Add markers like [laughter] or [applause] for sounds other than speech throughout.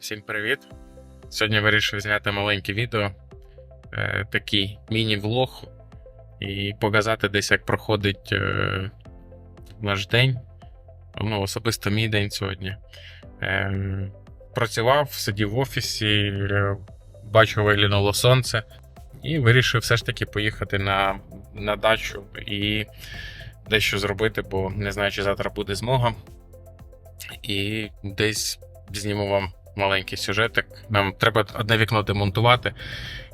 Всім привіт! Сьогодні вирішив зняти маленьке відео, е, такий міні-влог, і показати десь, як проходить е, наш день. Ну, особисто мій день сьогодні. Е, працював, сидів в офісі, е, бачив виглянуло сонце, і вирішив все ж таки поїхати на, на дачу і дещо зробити, бо не знаю, чи завтра буде змога. І десь зніму вам маленький сюжетик. Нам треба одне вікно демонтувати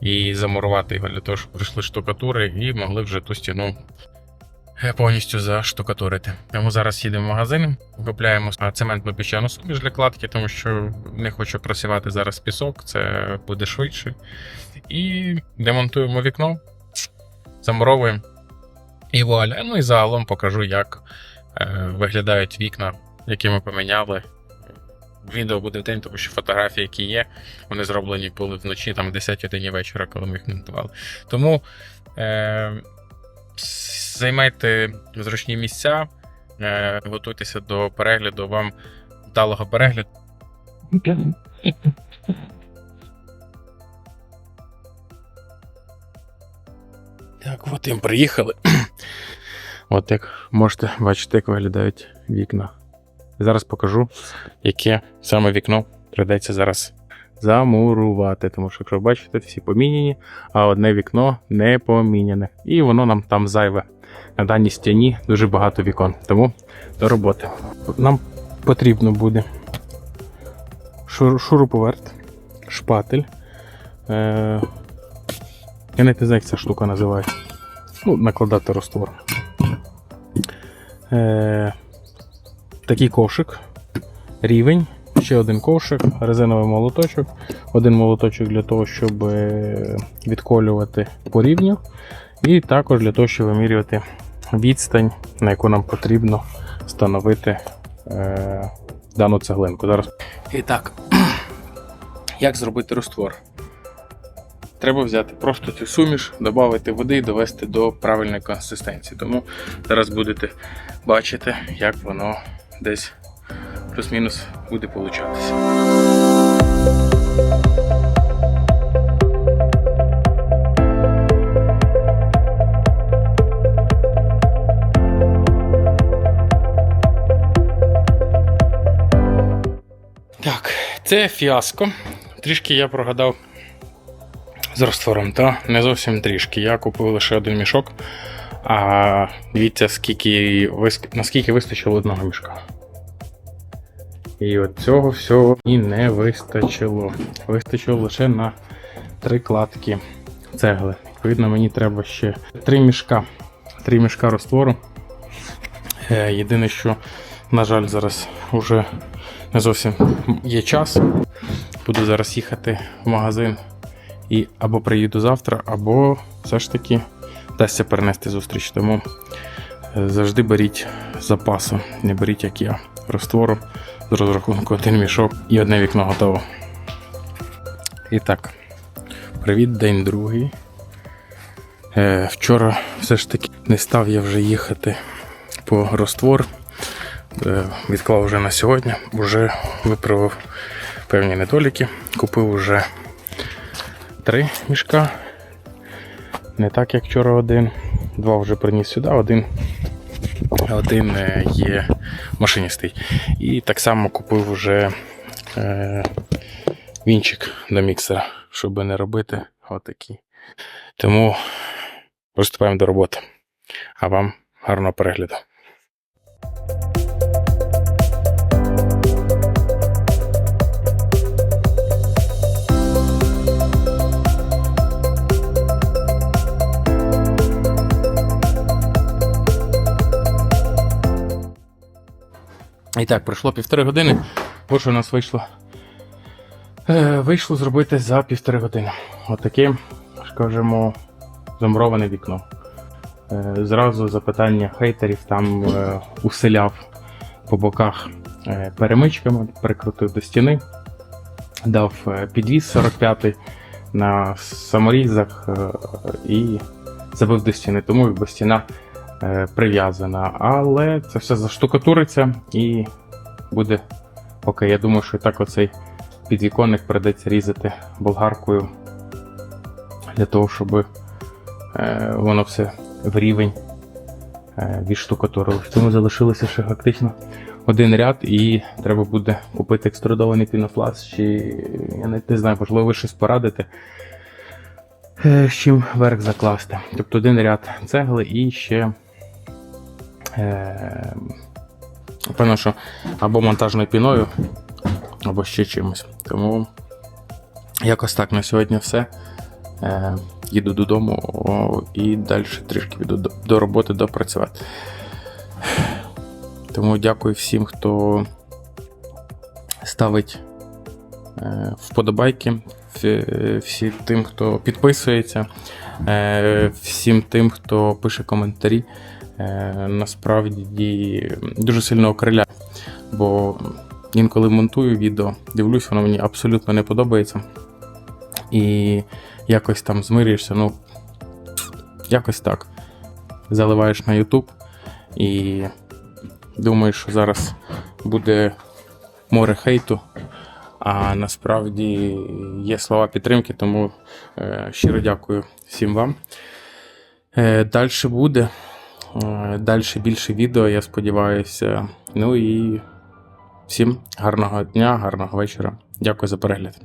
і замурувати його для того, щоб прийшли штукатури і могли вже ту стіну повністю заштукатурити. Тому зараз їдемо в магазин, купляємо цементну піщану суміш для кладки, тому що не хочу просівати зараз пісок, це буде швидше. І демонтуємо вікно, замуровуємо. І вуаля. Ну і загалом покажу, як е, виглядають вікна, які ми поміняли. Відео буде в день, тому що фотографії, які є, вони зроблені були вночі, там 10 годині вечора, коли ми їх монтували. Тому е, займайте зручні місця, е, готуйтеся до перегляду, вам вдалого перегляду. Так, от і приїхали. [clears throat] От як можете бачити, як виглядають вікна. Зараз покажу, яке саме вікно придеться зараз замурувати. Тому що, якщо ви бачите, всі поміняні, а одне вікно не поміняне. І воно нам там зайве. На даній стіні дуже багато вікон. Тому до роботи. Нам потрібно буде шуруповерт, шпатель. Е- я не знаю, як ця штука називається. Ну, накладати розтвор. Е- такий ковшик, рівень, ще один ковшик, резиновий молоточок, один молоточок для того, щоб е, відколювати по рівню, і також для того, щоб вимірювати відстань, на яку нам потрібно встановити е, дану цеглинку. Зараз. І так, [clears throat] як зробити розтвор? Треба взяти просто цю суміш, додати води і довести до правильної консистенції. Тому зараз будете бачити, як воно десь плюс-мінус буде получатися. Так, це фіаско. Трішки я прогадав з розтвором, та не зовсім трішки. Я купив лише один мішок. А дивіться, скільки, наскільки вистачило одного мішка. І от цього всього і не вистачило. Вистачило лише на три кладки цегли. Відповідно, мені треба ще три мішка. Три мішка розтвору. Е, Єдине, що, на жаль, зараз вже не зовсім є час. Буду зараз їхати в магазин і або приїду завтра, або все ж таки вдасться перенести зустріч. Тому е, завжди беріть запасу, не беріть, як я, розтвору з розрахунку один мішок і одне вікно готово. І так, привіт, день другий. Е, вчора все ж таки не став я вже їхати по розтвор. Е, відклав вже на сьогодні, вже виправив певні недоліки. Купив вже три мішка. Не так, як вчора один. Два вже приніс сюди, один, один е, є машиністий. І так само купив вже е, вінчик до міксера, щоб не робити отакі. Тому приступаємо до роботи. А вам гарного перегляду. І так, пройшло півтори години. Ось що у нас вийшло. Е, вийшло зробити за півтори години. Отаке, скажімо, замуроване вікно. Е, зразу запитання хейтерів там е, усиляв по боках е, перемичками, прикрутив до стіни, дав е, підвіз 45 на саморізах е, і забив до стіни, тому якби стіна прив'язана. Але це все заштукатуриться і буде окей. Я думаю, що і так оцей підвіконник придеться різати болгаркою для того, щоб е, воно все в рівень е, відштукатурилось. Тому залишилося ще фактично один ряд, і треба буде купити екструдований пінопласт, чи я навіть не знаю, можливо, ви щось порадите. е, З чим верх закласти. Тобто один ряд цегли і ще. Е, певно, що або монтажною піною, або ще чимось. Тому якось так на сьогодні все. Е, їду додому і далі трішки піду до, роботи допрацювати. Тому дякую всім, хто ставить е, вподобайки, всі- всі тим, хто підписується, всім тим, хто пише коментарі. Е, Насправді дуже сильно окриляє, бо інколи монтую відео, дивлюсь, воно мені абсолютно не подобається. І якось там змирюєшся, ну, якось так. Заливаєш на YouTube і думаєш, що зараз буде море хейту. А насправді є слова підтримки, тому е, щиро дякую всім вам. Е, Далі буде. Е, Далі більше відео, я сподіваюся. Ну і всім гарного дня, гарного вечора. Дякую за перегляд.